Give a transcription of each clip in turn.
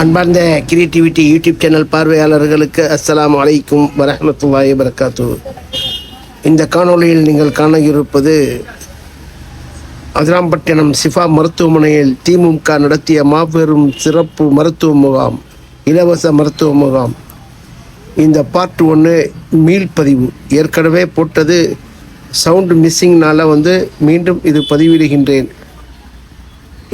அன்பார்ந்த creativity YouTube channel பார்வையாளர்களுக்கு அஸ்லாம் வலைக்கும் வரமத்துல்லாய் வரகாத்து இந்த காணொளியில் நீங்கள் காண இருப்பது அதிராம்பட்டினம் சிஃபா மருத்துவமனையில் திமுக நடத்திய மாபெரும் சிறப்பு மருத்துவ முகாம் இலவச மருத்துவ முகாம். இந்த பார்ட் ஒன்று மீள்பதிவு ஏற்கனவே போட்டது சவுண்டு மிஸ்ஸிங்னால வந்து மீண்டும் இது பதிவிடுகின்றேன்.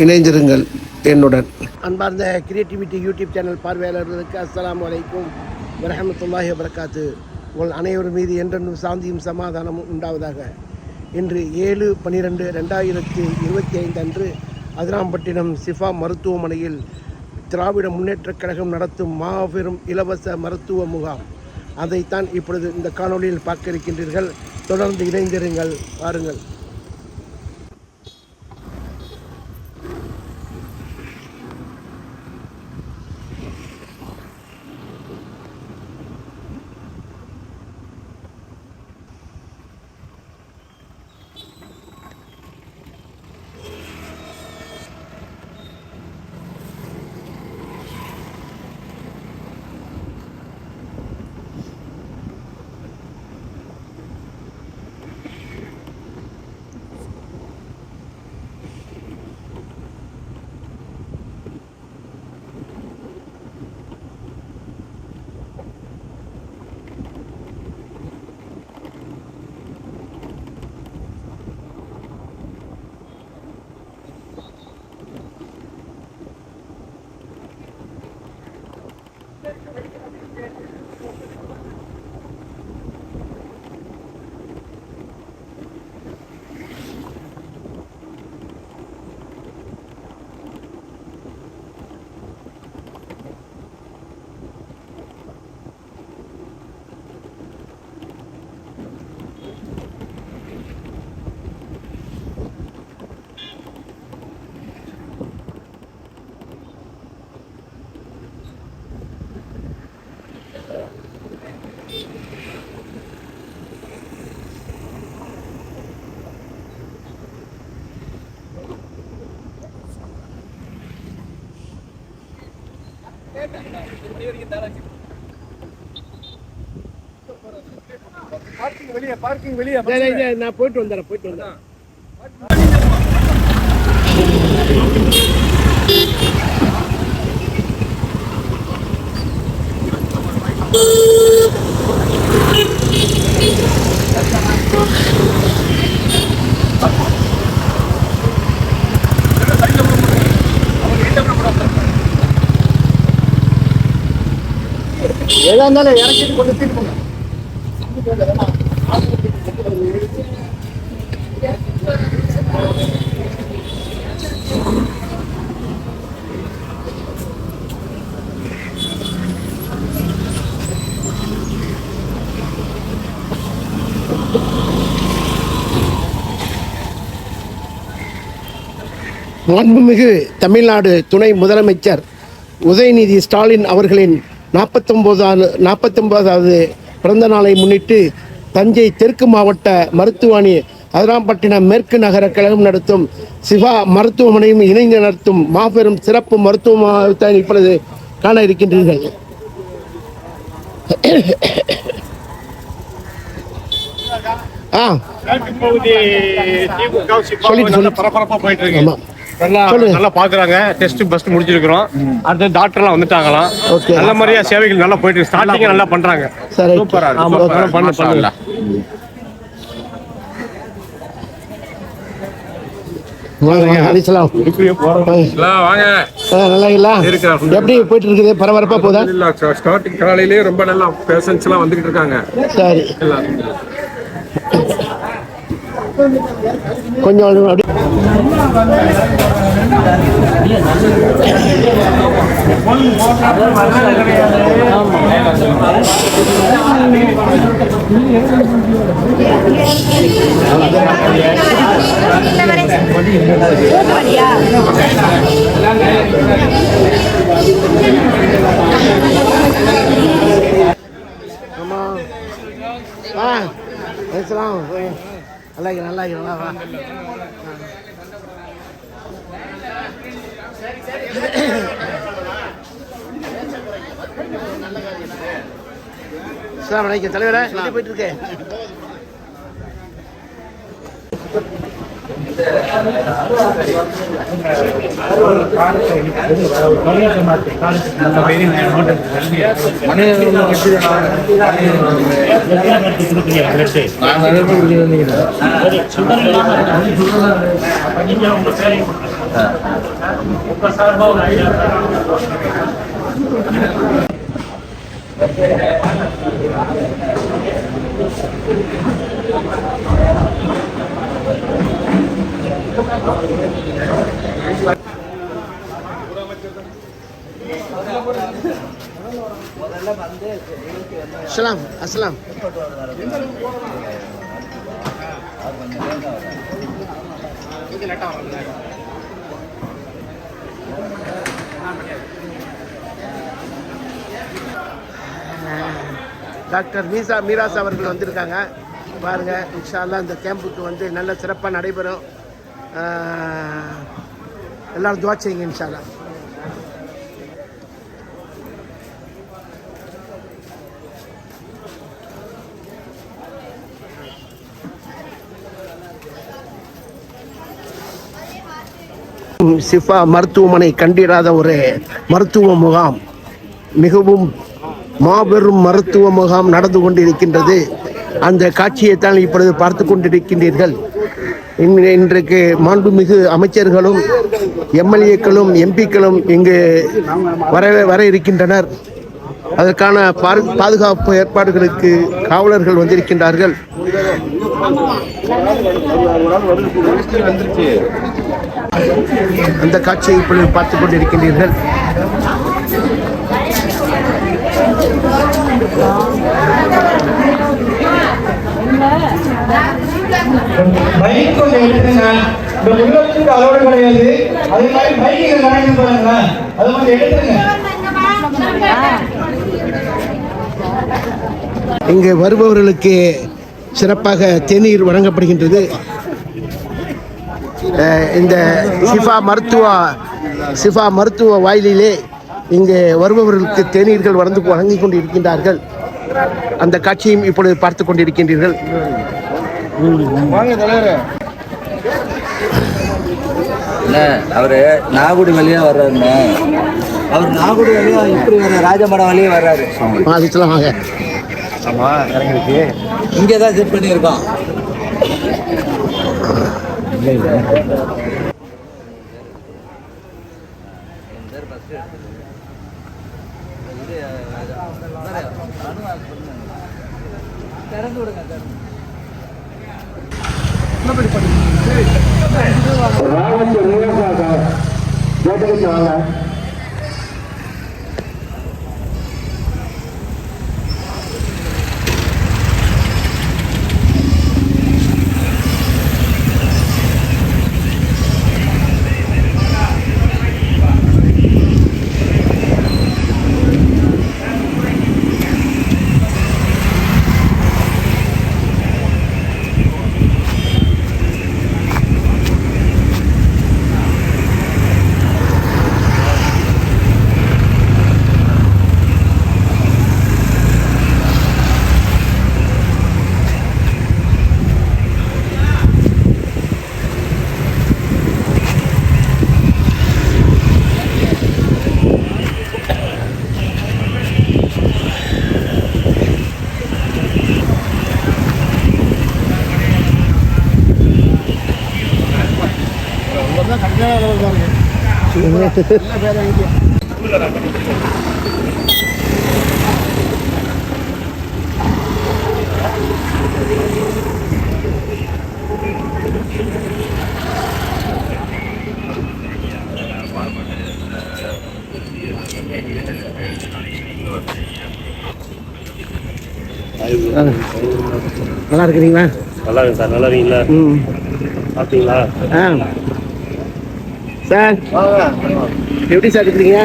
இணைந்திருங்கள். என்னுடன். அன்பார்ந்த கிரியேட்டிவிட்டி யூடியூப் சேனல் பார்வையாளர்களுக்கு அஸ்லாம் அலைக்கும் வரமத்துல்லாஹி வரகாத்து உங்கள் அனைவர் மீது என்றென்றும் சாந்தியும் சமாதானமும் உண்டாவதாக. இன்று ஏழு பன்னிரெண்டு ரெண்டாயிரத்தி இருபத்தி ஐந்து அன்று அதிராம்பட்டினம் சிஃபா மருத்துவமனையில் திராவிட முன்னேற்றக் கழகம் நடத்தும் மாபெரும் இலவச மருத்துவ முகாம். அதைத்தான் இப்பொழுது இந்த காணொளியில் பார்க்க இருக்கின்றீர்கள். தொடர்ந்து இணைந்திருங்கள் வாருங்கள் நான் போயிட்டு வந்துடுறேன் போயிட்டு வந்துடுறேன். எதா இருந்தாலும் இறக்கிட்டு கொண்டு தூக்கிட்டு போங்க. மாண்புமிகு தமிழ்நாடு துணை முதலமைச்சர் உதயநிதி ஸ்டாலின் அவர்களின் நாற்பத்தொம்போதாவது நாற்பத்தொம்போதாவது பிறந்த நாளை முன்னிட்டு தஞ்சை தெற்கு மாவட்ட மருத்துவமனை அதிராம்பட்டினம் மேற்கு நகர கழகம் நடத்தும் சிவா மருத்துவமனையும் இணைந்து நடத்தும் மாபெரும் சிறப்பு மருத்துவமனை இப்பொழுது காண இருக்கின்றீர்கள் ஆ சொல்லிட்டு, நல்ல சொல்லிட்டு. பரபரப்பா போயிட்டு இருக்கு ஆமா. நல்லா. நல்லா பாக்குறாங்க. டெஸ்ட் பஸ்ட் முடிச்சிருக்கிறோம். அடுத்து டாக்டர் எல்லாம் வந்துட்டாங்களாம். நல்ல மாதிரியா சேவைகள் நல்லா போயிட்டு இருக்கு. ஸ்டார்டிங் நல்லா பண்றாங்க. சூப்பரா பண்ணு, மாஷா பண்ணு. அல்லாஹ். வாங்க, வாங்க, அலிஸ்லாம். இல்ல, வாங்க. ஆ, நல்லா இல்லா இருக்கிறேன். எப்படி போயிட்டு இருக்குது? பரபரப்பா போதா? இல்ல ஸ்டார்டிங் காலையிலேயே ரொம்ப நல்லா பேஷன்ஸ் எல்லாம் வந்துகிட்டு இருக்காங்க. சரி. கொஞ்சம் அப்படி ஆமா ஆ பேசலாம் நல்லா இருக்கு நல்லா இருக்கு நல்லா அஸ்லாம் வலைக்கம் தலைவரே போயிட்டு இருக்கேன் போயிட்டு இருக்கு அஸ்லாம் அஸ்லாம். டாக்டர் மீசா மீராஸ் அவர்கள் வந்திருக்காங்க. பாருங்க இன்ஷால்லாம் இந்த கேம்புக்கு வந்து நல்ல சிறப்பாக நடைபெறும். எல்லாரும் துவா செய்யுங்க இன்ஷாலா சிஃபா மருத்துவமனை கண்டிராத ஒரு மருத்துவ முகாம். மிகவும் மாபெரும் மருத்துவ முகாம் நடந்து கொண்டிருக்கின்றது. அந்த காட்சியைத்தான் இப்பொழுது பார்த்து கொண்டிருக்கின்றீர்கள். இன்றைக்கு மாண்புமிகு அமைச்சர்களும் எம்எல்ஏக்களும் எம்பிக்களும் இங்கு வர வர இருக்கின்றனர். அதற்கான பா பாதுகாப்பு ஏற்பாடுகளுக்கு காவலர்கள் வந்திருக்கின்றார்கள். அந்த காட்சியை இப்பொழுது பார்த்துக் கொண்டிருக்கின்றீர்கள். பைக் கொஞ்சம் எடுத்துங்க இந்த உள்ளத்துக்கு அளவு கிடையாது. அதே மாதிரி பைக்கு கனெக்ட் பாருங்க அது கொஞ்சம் எடுத்துங்க இங்கு வருபவர்களுக்கு சிறப்பாக தேநீர் வழங்கப்படுகின்றது. இந்த சிஃபா மருத்துவ சிஃபா மருத்துவ வாயிலிலே இங்கு வருபவர்களுக்கு தேநீர்கள் வழங்கி வழங்கிக் கொண்டிருக்கின்றார்கள். அந்த காட்சியும் இப்பொழுது பார்த்து கொண்டிருக்கின்றீர்கள். அண்ணே, அவரு நாகுடி வழியா வர்றாருண்ணே. அவர் நாகுடி வழியா இப்படி வர ராஜமடம் வழியா வர்றாரு. அதுக்கெல்லாம் வாங்க. இங்கே தான் செட் பண்ணியிருக்கோம். ராமச்சந்திரன் கேட்டுக்கிட்டு வாங்க? நல்லா இருக்கிறீங்களா? நல்லா இருக்கு சார். நல்லா இருக்கீங்களா? ம். சாப்பிட்டீங்களா? ஆ. சார் எப்படி சார் இருக்கிறீங்க?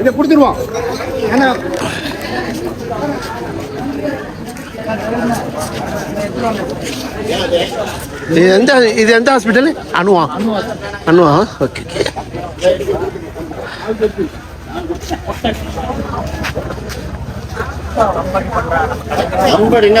இதை கொடுத்துருவோம். ஏன்னா இது எந்த இது எந்த ஹாஸ்பிட்டல் அணுவா அணுவா ஓகே நம்பர் என்ன